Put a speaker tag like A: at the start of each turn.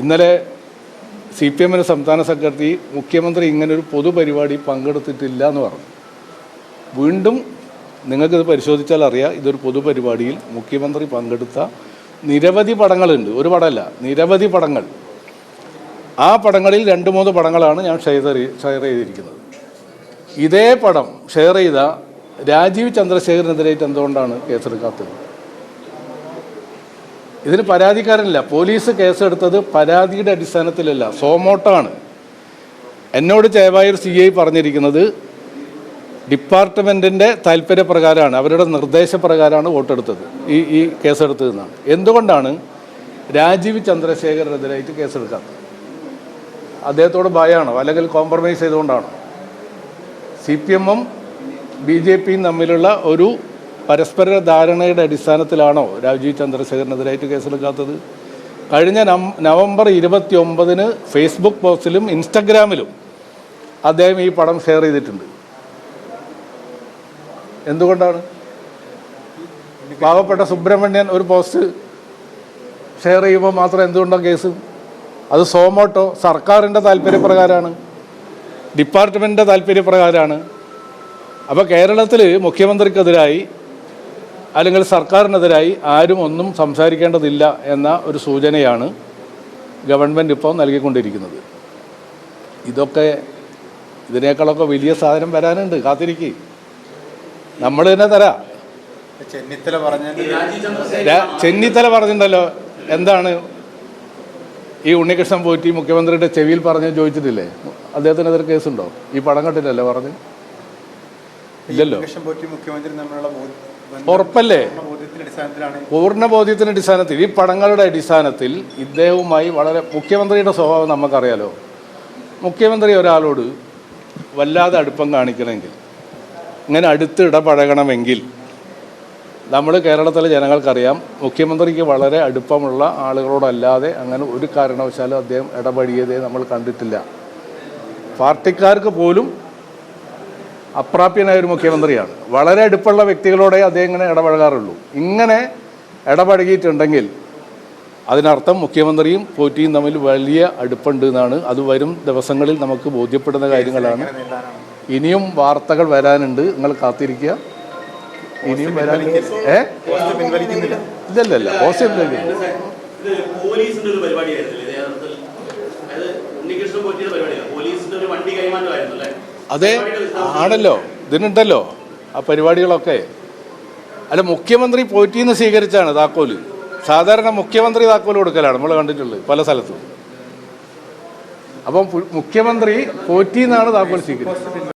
A: ഇന്നലെ C P എമ്മിന് സംസ്ഥാന സെക്രട്ടറി മുഖ്യമന്ത്രി ഇങ്ങനൊരു പൊതുപരിപാടി പങ്കെടുത്തിട്ടില്ല എന്ന് പറഞ്ഞു. വീണ്ടും നിങ്ങൾക്കിത് പരിശോധിച്ചാൽ അറിയാം ഇതൊരു പൊതുപരിപാടിയിൽ മുഖ്യമന്ത്രി പങ്കെടുത്ത നിരവധി പടങ്ങളുണ്ട്. ഒരു പടമല്ല നിരവധി പടങ്ങൾ. ആ പടങ്ങളിൽ രണ്ട് മൂന്ന് പടങ്ങളാണ് ഞാൻ ഷെയർ ഷെയർ ചെയ്തിരിക്കുന്നത്. ഇതേ പടം ഷെയർ ചെയ്ത രാജീവ് ചന്ദ്രശേഖരനെതിരായിട്ട് എന്തുകൊണ്ടാണ് കേസെടുക്കാത്തത്? ഇതിന് പരാതിക്കാരനില്ല. പോലീസ് കേസെടുത്തത് പരാതിയുടെ അടിസ്ഥാനത്തിലല്ല. സോമോട്ടാണ്. എന്നോട് ചേവായൂർ സി ഐ പറഞ്ഞിരിക്കുന്നത് ഡിപ്പാർട്ട്മെന്റിന്റെ താല്പര്യപ്രകാരമാണ് അവരുടെ നിർദ്ദേശപ്രകാരമാണ് വോട്ടെടുത്തത്. ഈ ഈ കേസെടുത്തതെന്നാണ്. എന്തുകൊണ്ടാണ് രാജീവ് ചന്ദ്രശേഖരനെതിരായിട്ട് കേസെടുക്കാത്തത്? അദ്ദേഹത്തോട് ഭയമാണോ അല്ലെങ്കിൽ കോംപ്രമൈസ് ചെയ്തുകൊണ്ടാണോ? സി പി എമ്മും ബി ജെ പിയും തമ്മിലുള്ള ഒരു പരസ്പര ധാരണയുടെ അടിസ്ഥാനത്തിലാണോ രാജീവ് ചന്ദ്രശേഖരനെതിരായിട്ട് കേസെടുക്കാത്തത്? കഴിഞ്ഞ നവംബർ ഇരുപത്തി ഒമ്പതിന് ഫേസ്ബുക്ക് പോസ്റ്റിലും ഇൻസ്റ്റഗ്രാമിലും അദ്ദേഹം ഈ പടം ഷെയർ ചെയ്തിട്ടുണ്ട്. എന്തുകൊണ്ടാണ്? പാവപ്പെട്ട സുബ്രഹ്മണ്യൻ ഒരു പോസ്റ്റ് ഷെയർ ചെയ്യുമ്പോൾ മാത്രം എന്തുകൊണ്ടാണ് കേസ്? അത് സോമോട്ടോ സർക്കാരിന്റെ താല്പര്യപ്രകാരമാണ് ഡിപ്പാർട്ട്മെന്റിന്റെ താല്പര്യപ്രകാരമാണ് അപ്പോൾ കേരളത്തിൽ മുഖ്യമന്ത്രിക്കെതിരായി അല്ലെങ്കിൽ സർക്കാരിനെതിരായി ആരും ഒന്നും സംസാരിക്കേണ്ടതില്ല എന്ന ഒരു സൂചനയാണ് ഗവൺമെന്റ് ഇപ്പോൾ നൽകിക്കൊണ്ടിരിക്കുന്നത്. ഇതൊക്കെ ഇതിനേക്കാളൊക്കെ വലിയ സാധനം വരാനുണ്ട്. കാത്തിരിക്ക്. നമ്മൾ തന്നെ തരാ.
B: ചെന്നിത്തല
A: പറഞ്ഞു ചെന്നിത്തല പറഞ്ഞിട്ടുണ്ടല്ലോ. എന്താണ്? ഈ ഉണ്ണികൃഷ്ണൻ പോറ്റി മുഖ്യമന്ത്രിയുടെ ചെവിയിൽ പറഞ്ഞ് ചോദിച്ചിട്ടില്ലേ? അദ്ദേഹത്തിനെതിരെ കേസുണ്ടോ? ഈ പടം കണ്ടില്ലല്ലോ പറഞ്ഞ്? ഇല്ലല്ലോ.
B: മുഖ്യമന്ത്രി തമ്മിലുള്ള
A: ഉറപ്പല്ലേ?
B: പൂർണ ബോധ്യത്തിന്റെ
A: അടിസ്ഥാനത്തിൽ ഈ പടങ്ങളുടെ അടിസ്ഥാനത്തിൽ ഇദ്ദേഹവുമായി വളരെ മുഖ്യമന്ത്രിയുടെ സ്വഭാവം നമുക്കറിയാലോ? മുഖ്യമന്ത്രി ഒരാളോട് വല്ലാതെ അടുപ്പം കാണിക്കണമെങ്കിൽ ഇങ്ങനെ അടുത്ത് ഇടപഴകണമെങ്കിൽ നമ്മൾ കേരളത്തിലെ ജനങ്ങൾക്കറിയാം മുഖ്യമന്ത്രിക്ക് വളരെ അടുപ്പമുള്ള ആളുകളോടല്ലാതെ അങ്ങനെ ഒരു കാരണവശാലും അദ്ദേഹം ഇടപഴകിയതേ നമ്മൾ കണ്ടിട്ടില്ല. പാർട്ടിക്കാർക്ക് പോലും അപ്രാപ്യനായ ഒരു മുഖ്യമന്ത്രിയാണ്. വളരെ അടുപ്പുള്ള വ്യക്തികളോടെ അദ്ദേഹം ഇങ്ങനെ ഇടപഴകാറുള്ളൂ. ഇങ്ങനെ ഇടപഴകിയിട്ടുണ്ടെങ്കിൽ അതിനർത്ഥം മുഖ്യമന്ത്രിയും പോറ്റിയും തമ്മിൽ വലിയ അടുപ്പുണ്ട് എന്നാണ്. അത് വരും ദിവസങ്ങളിൽ നമുക്ക് ബോധ്യപ്പെടുന്ന കാര്യങ്ങളാണ്. ഇനിയും വാർത്തകൾ വരാനുണ്ട്. നിങ്ങൾ കാത്തിരിക്കുക. ഇനിയും വരാനുണ്ട് ഏ? ഇല്ലല്ല പോസിറ്റീവ് അതെ ആണല്ലോ ഇതിനുണ്ടല്ലോ ആ പരിപാടികളൊക്കെ. അല്ല മുഖ്യമന്ത്രി പോറ്റിന്ന് സ്വീകരിച്ചാണ് താക്കോൽ. സാധാരണ മുഖ്യമന്ത്രി താക്കോൽ കൊടുക്കലാണ് നമ്മൾ കണ്ടിട്ടുള്ളത് പല സ്ഥലത്തും. അപ്പം മുഖ്യമന്ത്രി പോറ്റിന്നാണ് താക്കോൽ സ്വീകരിച്ചത്.